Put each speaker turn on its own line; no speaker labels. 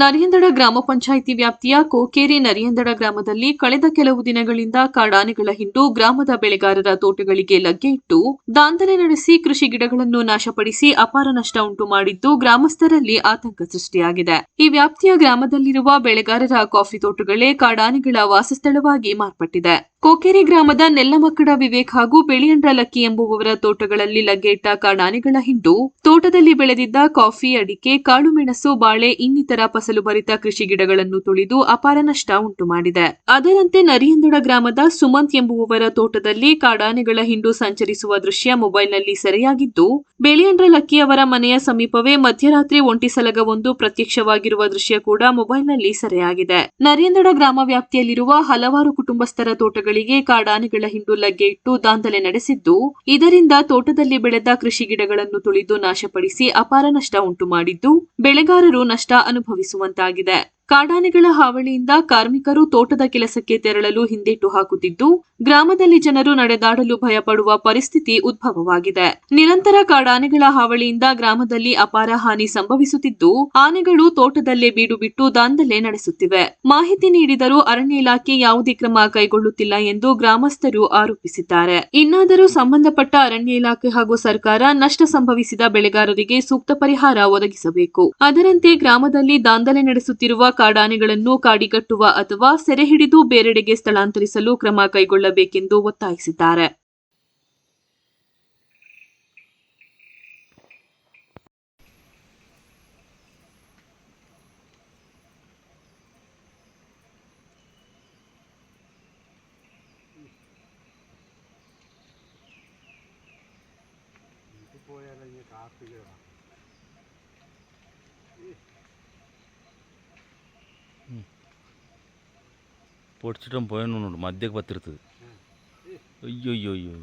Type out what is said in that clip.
ನರಿಯಂದಡ ಗ್ರಾಮ ಪಂಚಾಯಿತಿ ವ್ಯಾಪ್ತಿಯ ಕೋಕೇರಿ ನರಿಯಂದಡ ಗ್ರಾಮದಲ್ಲಿ ಕಳೆದ ಕೆಲವು ದಿನಗಳಿಂದ ಕಾಡಾನೆಗಳ ಹಿಂಡು ಗ್ರಾಮದ ಬೆಳೆಗಾರರ ತೋಟಗಳಿಗೆ ಲಗ್ಗೆ ಇಟ್ಟು ದಾಂಧಲೆ ನಡೆಸಿ ಕೃಷಿ ಗಿಡಗಳನ್ನು ನಾಶಪಡಿಸಿ ಅಪಾರ ನಷ್ಟ ಉಂಟು ಮಾಡಿದ್ದು ಗ್ರಾಮಸ್ಥರಲ್ಲಿ ಆತಂಕ ಸೃಷ್ಟಿಯಾಗಿದೆ. ಈ ವ್ಯಾಪ್ತಿಯ ಗ್ರಾಮದಲ್ಲಿರುವ ಬೆಳೆಗಾರರ ಕಾಫಿ ತೋಟಗಳೇ ಕಾಡಾನೆಗಳ ವಾಸಸ್ಥಳವಾಗಿ ಮಾರ್ಪಟ್ಟಿದೆ. ಕೋಕೇರಿ ಗ್ರಾಮದ ನೆಲ್ಲಮಕ್ಕಡ ವಿವೇಕ್ ಹಾಗೂ ಬೆಳಿಯಂಡ್ರ ಲಕ್ಕಿ ಎಂಬುವವರ ತೋಟಗಳಲ್ಲಿ ಲಗ್ಗೆಟ್ಟ ಕಾಡಾನೆಗಳ ಹಿಂಡು. ತೋಟದಲ್ಲಿ ಬೆಳೆದಿದ್ದ ಕಾಫಿ ಅಡಿಕೆ ಕಾಳುಮೆಣಸು ಬಾಳೆ, ಇನ್ನಿತರ ಫಸಲು ಭರಿತ ಕೃಷಿ ಗಿಡಗಳನ್ನು ತುಳಿದು ಅಪಾರ ನಷ್ಟ ಉಂಟು ಮಾಡಿದೆ. ಅದರಂತೆ ನರಿಯಂದಡ ಗ್ರಾಮದ ಸುಮಂತ್ ಎಂಬುವವರ ತೋಟದಲ್ಲಿ ಕಾಡಾನೆಗಳ ಹಿಂಡು ಸಂಚರಿಸುವ ದೃಶ್ಯ ಮೊಬೈಲ್ನಲ್ಲಿ ಸೆರೆಯಾಗಿದ್ದು ಬೆಳಿಯಂಡ್ರ ಲಕ್ಕಿ ಅವರ ಮನೆಯ ಸಮೀಪವೇ ಮಧ್ಯರಾತ್ರಿ ಒಂಟಿ ಸಲಗವೊಂದು ಪ್ರತ್ಯಕ್ಷವಾಗಿರುವ ದೃಶ್ಯ ಕೂಡ ಮೊಬೈಲ್ನಲ್ಲಿ ಸೆರೆಯಾಗಿದೆ. ನರಿಯಂದಡ ಗ್ರಾಮ ವ್ಯಾಪ್ತಿಯಲ್ಲಿರುವ ಹಲವಾರು ಕುಟುಂಬಸ್ಥರ ತೋಟಗಳಿಗೆ ಕಾಡಾನೆಗಳ ಹಿಂಡು ಲಗ್ಗೆ ಇಟ್ಟು ದಾಂಧಲೆ ನಡೆಸಿದ್ದು, ಇದರಿಂದ ತೋಟದಲ್ಲಿ ಬೆಳೆದ ಕೃಷಿ ಗಿಡಗಳನ್ನು ತುಳಿದು ನಾಶಪಡಿಸಿ ಅಪಾರ ನಷ್ಟ ಉಂಟು ಮಾಡಿದ್ದು ಬೆಳೆಗಾರರು ನಷ್ಟ ಅನುಭವಿಸುವಂತಾಗಿದೆ. ಕಾಡಾನೆಗಳ ಹಾವಳಿಯಿಂದ ಕಾರ್ಮಿಕರು ತೋಟದ ಕೆಲಸಕ್ಕೆ ತೆರಳಲು ಹಿಂದೇಟು ಹಾಕುತ್ತಿದ್ದು, ಗ್ರಾಮದಲ್ಲಿ ಜನರು ನಡೆದಾಡಲು ಭಯಪಡುವ ಪರಿಸ್ಥಿತಿ ಉದ್ಭವವಾಗಿದೆ. ನಿರಂತರ ಕಾಡಾನೆಗಳ ಹಾವಳಿಯಿಂದ ಗ್ರಾಮದಲ್ಲಿ ಅಪಾರ ಹಾನಿ ಸಂಭವಿಸುತ್ತಿದ್ದು, ಆನೆಗಳು ತೋಟದಲ್ಲೇ ಬೀಡು ಬಿಟ್ಟು ದಾಂಧಲೆ ನಡೆಸುತ್ತಿವೆ. ಮಾಹಿತಿ ನೀಡಿದರೂ ಅರಣ್ಯ ಇಲಾಖೆ ಯಾವುದೇ ಕ್ರಮ ಕೈಗೊಳ್ಳುತ್ತಿಲ್ಲ ಎಂದು ಗ್ರಾಮಸ್ಥರು ಆರೋಪಿಸಿದ್ದಾರೆ. ಇನ್ನಾದರೂ ಸಂಬಂಧಪಟ್ಟ ಅರಣ್ಯ ಇಲಾಖೆ ಹಾಗೂ ಸರ್ಕಾರ ನಷ್ಟ ಸಂಭವಿಸಿದ ಬೆಳೆಗಾರರಿಗೆ ಸೂಕ್ತ ಪರಿಹಾರ ಒದಗಿಸಬೇಕು. ಅದರಂತೆ ಗ್ರಾಮದಲ್ಲಿ ದಾಂಧಲೆ ನಡೆಸುತ್ತಿರುವ ಕಾಡಾನೆಗಳನ್ನು ಕಾಡಿಗಟ್ಟುವ ಅಥವಾ ಸೆರೆ ಹಿಡಿದು ಬೇರೆಡೆಗೆ ಸ್ಥಳಾಂತರಿಸಲು ಕ್ರಮ ಕೈಗೊಳ್ಳಬೇಕೆಂದು ಒತ್ತಾಯಿಸಿದ್ದಾರೆ
പോയാലോ ഇനി കാർത്തിക
పొడిచడం పోయిన మధ్యకు పత్తిరుతుంది అయ్యో అయ్యో అయ్యో